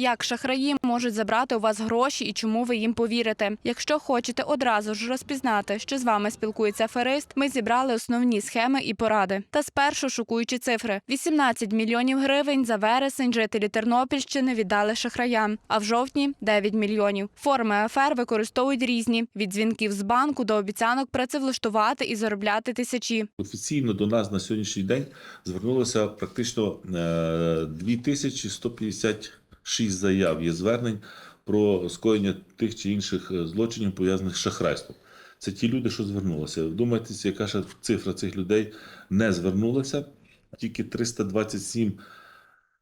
Як шахраї можуть забрати у вас гроші і чому ви їм повірите? Якщо хочете одразу ж розпізнати, що з вами спілкується аферист, ми зібрали основні схеми і поради. Та спершу шокуючі цифри: 18 мільйонів гривень за вересень жителі Тернопільщини віддали шахраям, а в жовтні 9 мільйонів. Форми афер використовують різні: від дзвінків з банку до обіцянок працевлаштувати і заробляти тисячі. Офіційно до нас на сьогоднішній день звернулося практично е, 2150 шість заяв є звернень про скоєння тих чи інших е, злочинів, пов'язаних з шахрайством. Це ті люди, що звернулися. Вдумайтеся, яка ж цифра цих людей не звернулася. Тільки 327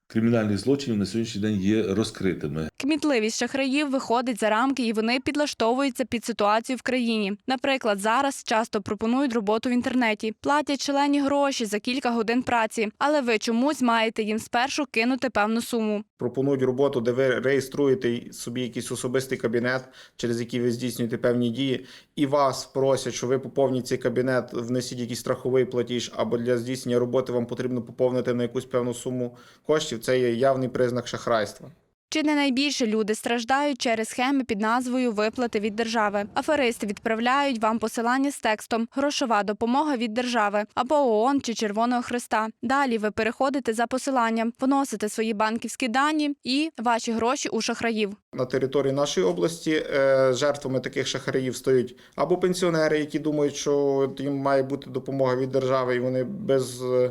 кримінальних злочинів на сьогоднішній день є розкритими. Кмітливість шахраїв виходить за рамки і вони підлаштовуються під ситуацію в країні. Наприклад, зараз часто пропонують роботу в інтернеті, платять шалені гроші за кілька годин праці, але ви чомусь маєте їм спершу кинути певну суму. пропонують роботу, де ви реєструєте собі якийсь особистий кабінет, через який ви здійснюєте певні дії, і вас просять, що ви поповніть цей кабінет, внесіть якийсь страховий платіж, або для здійснення роботи вам потрібно поповнити на якусь певну суму коштів. Це є явний признак шахрайства. Чи не найбільше люди страждають через схеми під назвою виплати від держави? Аферисти відправляють вам посилання з текстом Грошова допомога від держави або ООН чи Червоного Христа. Далі ви переходите за посиланням, вносите свої банківські дані і ваші гроші у шахраїв. На території нашої області е, жертвами таких шахраїв стають або пенсіонери, які думають, що їм має бути допомога від держави, і вони без е,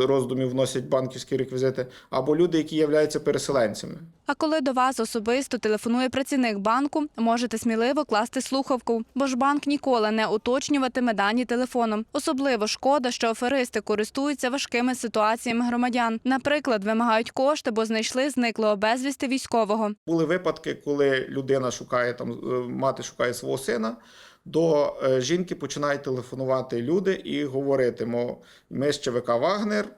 роздумів вносять банківські реквізити, або люди, які являються переселенцями. А коли до вас особисто телефонує працівник банку, можете сміливо класти слухавку, бо ж банк ніколи не уточнюватиме дані телефоном. Особливо шкода, що аферисти користуються важкими ситуаціями громадян. Наприклад, вимагають кошти, бо знайшли зниклого безвісти військового. Були випадки, коли людина шукає там, е, мати шукає свого сина. До е, жінки починають телефонувати люди і говорити: мов, ми з ЧВК Вагнер,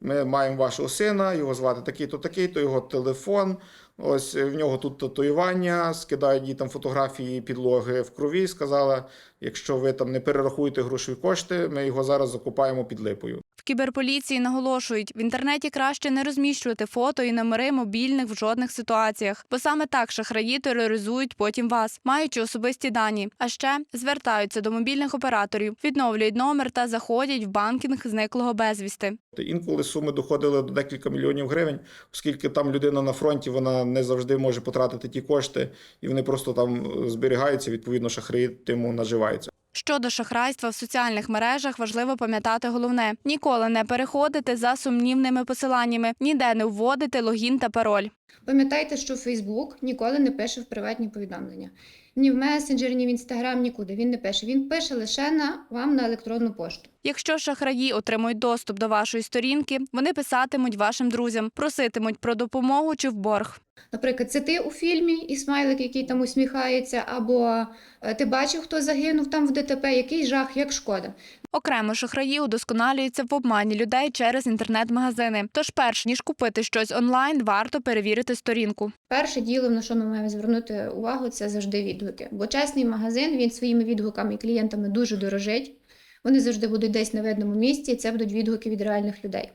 ми маємо вашого сина, його звати такий-то, такий-то, його телефон. Ось е, в нього тут татуювання, скидають їй там фотографії підлоги в крові. Сказала, якщо ви там не перерахуєте грошові кошти, ми його зараз закупаємо під липою. В кіберполіції наголошують, в інтернеті краще не розміщувати фото і номери мобільних в жодних ситуаціях, бо саме так шахраї тероризують потім вас, маючи особисті дані. А ще звертаються до мобільних операторів, відновлюють номер та заходять в банкінг зниклого безвісти. Інколи суми доходили до декілька мільйонів гривень, оскільки там людина на фронті вона не завжди може потратити ті кошти, і вони просто там зберігаються. Відповідно, шахраї тиму наживаються. Щодо шахрайства в соціальних мережах важливо пам'ятати головне: ніколи не переходити за сумнівними посиланнями, ніде не вводити логін та пароль. Пам'ятайте, що Фейсбук ніколи не пише в приватні повідомлення. Ні в месенджері, ні в інстаграм, нікуди. Він не пише. Він пише лише на вам на електронну пошту. Якщо шахраї отримують доступ до вашої сторінки, вони писатимуть вашим друзям, проситимуть про допомогу чи в борг. Наприклад, це ти у фільмі і смайлик, який там усміхається, або е, ти бачив, хто загинув там в ДТП, який жах, як шкода. Окремо шахраї удосконалюються в обмані людей через інтернет-магазини. Тож, перш ніж купити щось онлайн, варто перевірити сторінку. Перше діло, на що ми маємо звернути увагу, це завжди відгуки. Бо чесний магазин він своїми відгуками і клієнтами дуже дорожить. Вони завжди будуть десь на видному місці, і це будуть відгуки від реальних людей.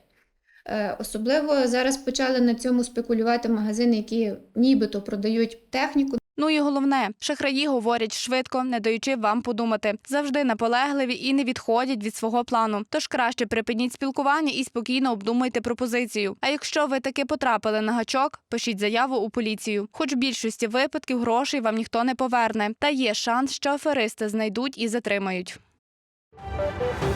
Е, Особливо зараз почали на цьому спекулювати магазини, які нібито продають техніку. Ну і головне, шахраї говорять швидко, не даючи вам подумати. Завжди наполегливі і не відходять від свого плану. Тож краще припиніть спілкування і спокійно обдумайте пропозицію. А якщо ви таки потрапили на гачок, пишіть заяву у поліцію. Хоч в більшості випадків грошей вам ніхто не поверне. Та є шанс, що аферисти знайдуть і затримають. thank you